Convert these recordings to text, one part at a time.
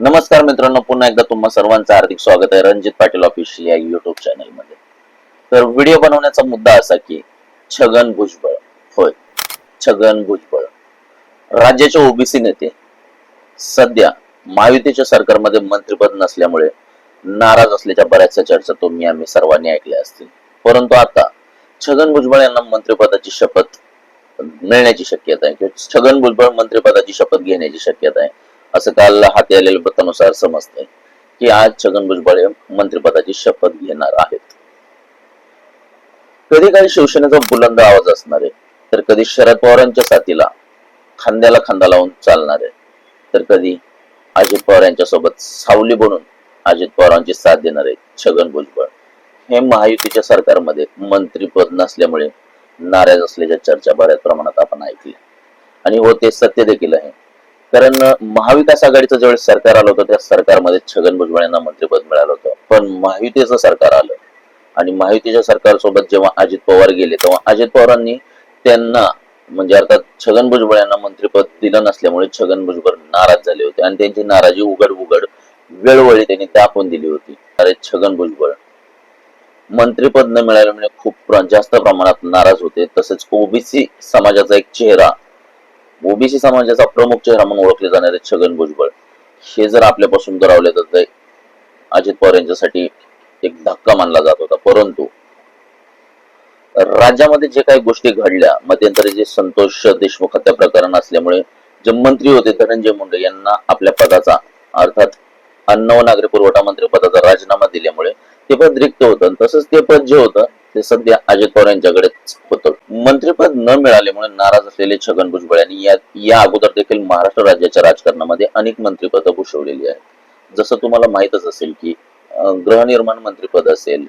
नमस्कार मित्रांनो पुन्हा एकदा तुम्हा सर्वांचं हार्दिक स्वागत आहे रणजित पाटील ऑफिशियल या युट्यूब चॅनलमध्ये तर व्हिडिओ बनवण्याचा मुद्दा असा की छगन भुजबळ होय छगन भुजबळ. राज्याचे ओबीसी नेते सध्या महायुतीच्या सरकारमध्ये मंत्रीपद नसल्यामुळे नाराज असल्याच्या बऱ्याचशा चर्चा तुम्ही आम्ही सर्वांनी ऐकल्या असतील. परंतु आता छगन भुजबळ यांना मंत्रिपदाची शपथ मिळण्याची शक्यता आहे. किंवा छगन भुजबळ मंत्रिपदाची शपथ घेण्याची शक्यता आहे. असं काल हाती आलेल्या वृत्तानुसार समजतंय की आज छगन भुजबळ मंत्रिपदाची शपथ घेणार आहेत. कधी काही शिवसेनेचा बुलंद आवाज असणार आहे तर कधी शरद पवारांच्या साथीला खांद्याला खांदा लावून चालणार आहे तर कधी अजित पवार यांच्या सोबत सावली बनून अजित पवारांची साथ देणार आहे छगन भुजबळ. हे महायुतीच्या सरकारमध्ये मंत्रीपद नसल्यामुळे नाराज असल्याच्या चर्चा बऱ्याच प्रमाणात आपण ऐकली आणि हो ते सत्य देखील आहे. कारण महाविकास आघाडीचं ज्यावेळेस सरकार आलं होतं त्या सरकारमध्ये छगन भुजबळ यांना मंत्रिपद मिळालं होतं. पण महायुतीचं सरकार आलं. आणि महायुतीच्या सरकारसोबत जेव्हा अजित पवार गेले तेव्हा अजित पवारांनी त्यांना म्हणजे अर्थात छगन भुजबळ यांना मंत्रिपद दिलं नसल्यामुळे छगन भुजबळ नाराज झाले होते. आणि त्यांची नाराजी उघड उघड वेळोवेळी त्यांनी दाखवून दिली होती. अरे छगन भुजबळ. मंत्रिपद न मिळाल्यामुळे खूप जास्त प्रमाणात नाराज होते. तसेच ओबीसी समाजाचा एक चेहरा ओबीसी समाजाचा प्रमुख चेहरा म्हणून ओळखले जाणारे छगन भुजबळ. हे जर आपल्यापासून दुरावले तर ते अजित पवार यांच्यासाठी एक धक्का मानला जात होता. परंतु राज्यामध्ये जे काही गोष्टी घडल्या मध्यंतरी जे संतोष देशमुख हत्या प्रकरण असल्यामुळे जे मंत्री होते धनंजय मुंडे यांना आपल्या पदाचा अर्थात अन्न व नागरी पुरवठा मंत्री पदाचा राजीनामा दिल्यामुळे ते पद रिक्त होतं. तसंच ते पद जे होतं ते सध्या अजित पवार यांच्याकडेच होतं. मंत्रीपद न मिळाल्यामुळे नाराज असलेले छगन भुजबळ यांनी या या अगोदर देखील महाराष्ट्र राज्याच्या राजकारणामध्ये अनेक मंत्रीपदं भूषवलेली आहेत. जसं तुम्हाला माहीतच असेल की गृहनिर्माण मंत्रीपद असेल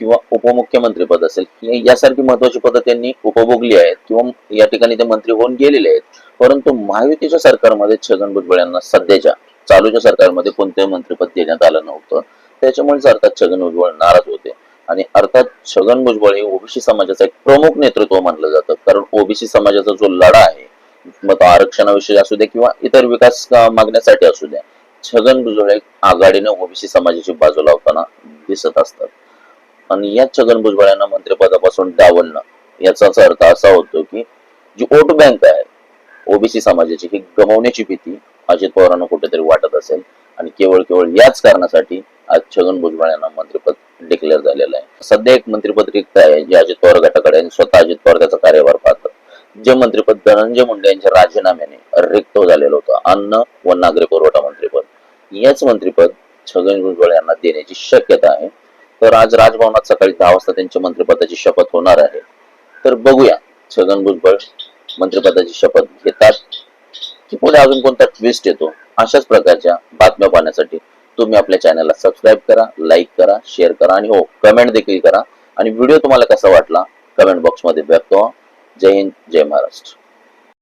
किंवा उपमुख्यमंत्रीपद असेल यासारखी महत्वाची पदं त्यांनी उपभोगली आहेत किंवा या ठिकाणी ते मंत्री होऊन गेलेले आहेत. परंतु महायुतीच्या सरकारमध्ये छगन भुजबळ यांना सध्याच्या चालूच्या सरकारमध्ये कोणतेही मंत्रिपद देण्यात आलं नव्हतं. त्याच्यामुळेच अर्थात छगन भुजबळ नाराज होते. आणि अर्थात छगन भुजबळ हे ओबीसी समाजाचं एक प्रमुख नेतृत्व मानलं जातं. कारण ओबीसी समाजाचा जो लढा आहे मग तो आरक्षणाविषयी असू दे किंवा इतर विकास मागण्यासाठी असू द्या छगन भुजबळ हे आघाडीने ओबीसी समाजाची बाजू लावताना दिसत असतात. आणि या छगन भुजबळ यांना मंत्रिपदापासून डावलणं याचाच अर्थ असा होतो की जी वोट बँक आहे ओबीसी समाजाची ही गमावण्याची भीती अजित पवारांना कुठेतरी वाटत असेल. आणि केवळ केवळ याच कारणासाठी आज छगन भुजबळ यांना मंत्रिपद डिक्लेअर झालेलं आहे. सध्या एक मंत्रिपद रिक्त आहे जे अजित पवार गटाकडे स्वतः अजित पवार त्याचा कार्यभार पाहतात जे मंत्रिपद धनंजय मुंडे यांच्या राजीनाम्याने रिक्त झालेलं होतं. अन्न व नागरी पुरवठा मंत्रिपद. याच मंत्रिपद छगन भुजबळ यांना देण्याची शक्यता आहे. तर आज राजभवनात सकाळी दहा वाजता त्यांच्या मंत्रिपदाची शपथ होणार आहे. तर बघूया छगन भुजबळ मंत्रिपदाची शपथ घेतात की पुढे अजून कोणता ट्विस्ट येतो? अशाच प्रकारच्या बातम्या पाहण्यासाठी तुम्ही आपल्या चॅनलला सबस्क्राईब करा लाईक करा शेअर करा आणि हो कमेंट देखील करा. आणि व्हिडिओ तुम्हाला कसा वाटला कमेंट बॉक्समध्ये व्यक्त व्हा. जय हिंद जय महाराष्ट्र.